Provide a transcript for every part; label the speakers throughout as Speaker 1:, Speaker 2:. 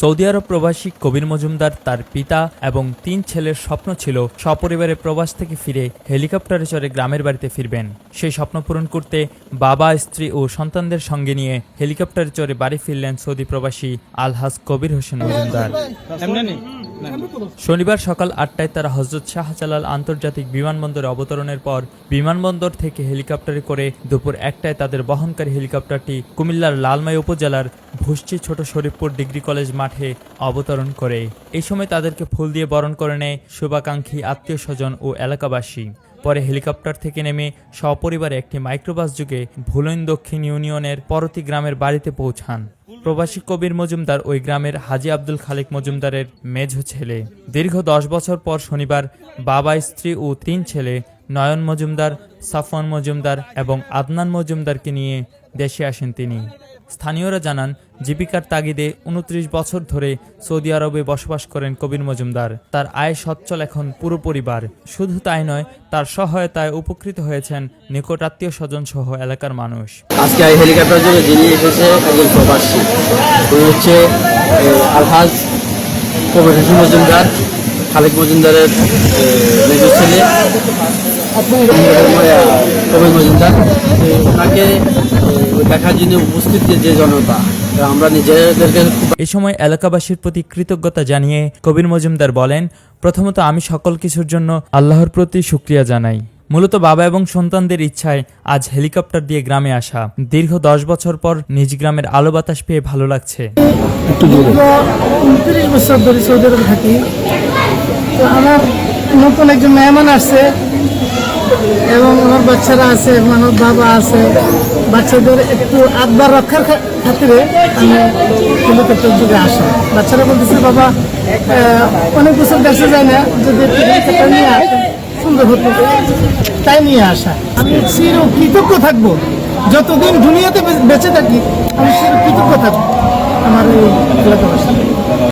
Speaker 1: Saudi আরব প্রবাসী কবির মজুমদার, তার পিতা এবং তিন ছেলের স্বপ্ন ছিল সপরিবারে প্রবাস থেকে ফিরে হেলিকপ্টারে চড়ে গ্রামের বাড়িতে ফিরবেন। সেই স্বপ্ন পূরণ করতে বাবা, স্ত্রী ও সন্তানদের সঙ্গে নিয়ে হেলিকপ্টারে চড়ে বাড়ি ফিরলেন সৌদি প্রবাসী আলহাজ কবির হোসেন মজুমদার। শনিবার সকাল আটটায় তারা হজরত শাহজালাল আন্তর্জাতিক বিমানবন্দরে অবতরণের পর বিমানবন্দর থেকে হেলিকপ্টারে করে দুপুর একটায় তাদের বহনকারী হেলিকপ্টারটি কুমিল্লার লালমাই উপজেলার ভুষ্টি ছোট শরীফপুর ডিগ্রি কলেজ মাঠে অবতরণ করে। এই সময় তাদেরকে ফুল দিয়ে বরণ করে নেয় শুভাকাঙ্ক্ষী আত্মীয় স্বজন ও এলাকাবাসী। পরে হেলিকপ্টার থেকে নেমে সপরিবারে একটি মাইক্রোবাস যুগে ভুলন দক্ষিণ ইউনিয়নের পরতি গ্রামের বাড়িতে পৌঁছান। প্রবাসী কবির মজুমদার ওই গ্রামের হাজি আব্দুল খালেক মজুমদারের মেঝো ছেলে। দীর্ঘ দশ বছর পর শনিবার বাবা, স্ত্রী ও তিন ছেলে নয়ন মজুমদার সাফন মজুমদার এবং আদনান মজুমদারকে নিয়ে দেশে আসেন তিনি। স্থানীয়রা জানান, জীবিকার তাগিদে উনত্রিশ বছর ধরে সৌদি আরবে বসবাস করেন কবির মজুমদার। তার আয় সচ্ছল এখন পুরো পরিবার। শুধু তাই নয়, তার সহায়তায় উপকৃত হয়েছেন নিকট আত্মীয় স্বজন সহ এলাকার মানুষ।
Speaker 2: আজকে হেলিকপ্টার জন্য যিনি এসেছে, একজন প্রবাসী। হচ্ছে আলহাজ কবির হোসেন মজুমদার খালেক মজুমদারের মেজর ছেলে। কবির মজুমদার। ওনাকে দেখার জন্য উপস্থিত যে জনতা আমরা নিজেদেরকে
Speaker 1: এ সময় এলাকাবাসীর প্রতি কৃতজ্ঞতা জানিয়ে কবির মজুমদার বলেন প্রথমত আমি সকল কিছুর জন্য আল্লাহর প্রতি শুক্রিয়া জানাই। মূলত বাবা এবং সন্তানদের ইচ্ছায় আজ হেলিকপ্টার দিয়ে গ্রামে আসা। দীর্ঘ দশ বছর পর নিজ গ্রামের আলো বাতাস পেয়ে ভালো লাগছে।
Speaker 3: উনত্রিশ বছর ধরে সৌদি আরবে থাকি। তো আমার নতুন একজন মেহমান আসছে। এবং আমার বাচ্চারা আছে আমার বাবা আছে। বাচ্চাদের একটু আধবার রক্ষার খাতিরে আমি হেলিকপ্টার যুগে আসা। বাচ্চারা বলতেছে, বাবা অনেক বছর দেশে যায় না, যদি হেলিকপ্টার নিয়ে আসেন সুন্দর হতো। তাই নিয়ে আসা। আমি চির কৃতজ্ঞ থাকব। যতদিন দুনিয়াতে বেঁচে থাকি, আমি চির কৃতজ্ঞ থাকব।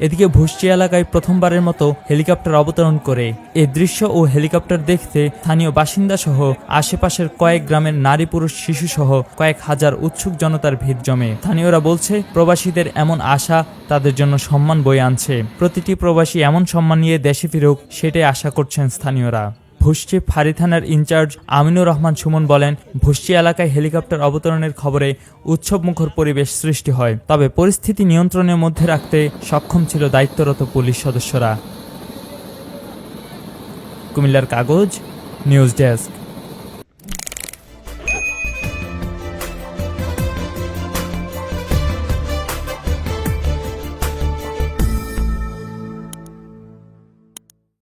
Speaker 1: এদিকে ভুষ্টি এলাকায় প্রথমবারের মতো হেলিকপ্টার অবতরণ করে এই দৃশ্য ও হেলিকপ্টার দেখতে স্থানীয় বাসিন্দা সহ আশেপাশের কয়েক গ্রামের নারী পুরুষ শিশু সহ কয়েক হাজার উৎসুক জনতার ভিড় জমে। স্থানীয়রা বলছে, প্রবাসীদের এমন আশা তাদের জন্য সম্মান বয়ে আনছে। প্রতিটি প্রবাসী এমন সম্মান নিয়ে দেশে ফিরুক, সেটাই আশা করছেন স্থানীয়রা। ভুষ্টি ফাঁড়ি থানার ইনচার্জ আমিনুর রহমান সুমন বলেন ভুষ্টি এলাকায় হেলিকপ্টার অবতরণের খবরে উৎসবমুখর পরিবেশ সৃষ্টি হয়, তবে পরিস্থিতি নিয়ন্ত্রণের মধ্যে রাখতে সক্ষম ছিল দায়িত্বরত পুলিশ সদস্যরা। কুমিল্লার কাগজ, নিউজ ডেস্ক।